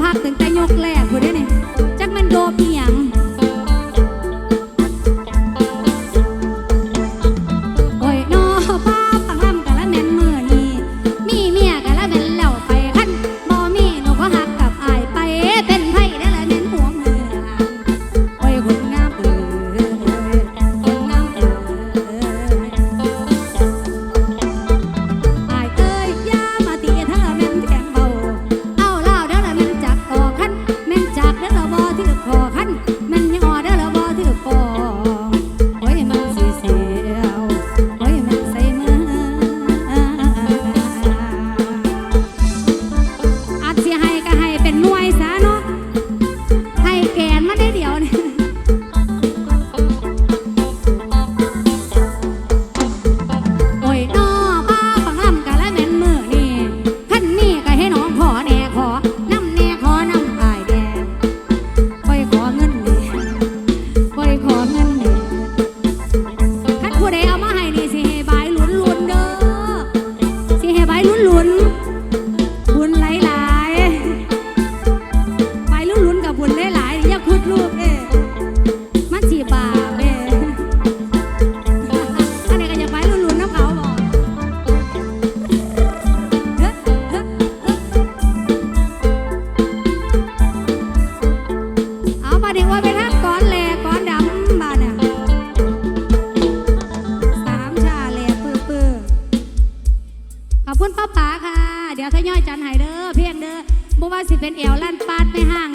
ภาพตั้งแต่ยกแรกผู้ได้ คุณป้าป๋าค่ะ เดี๋ยวทยอยจันหายเด้อเพียงเด้อบ่ว่าสิเป็นเอวลั่นปาดไม่ห่าง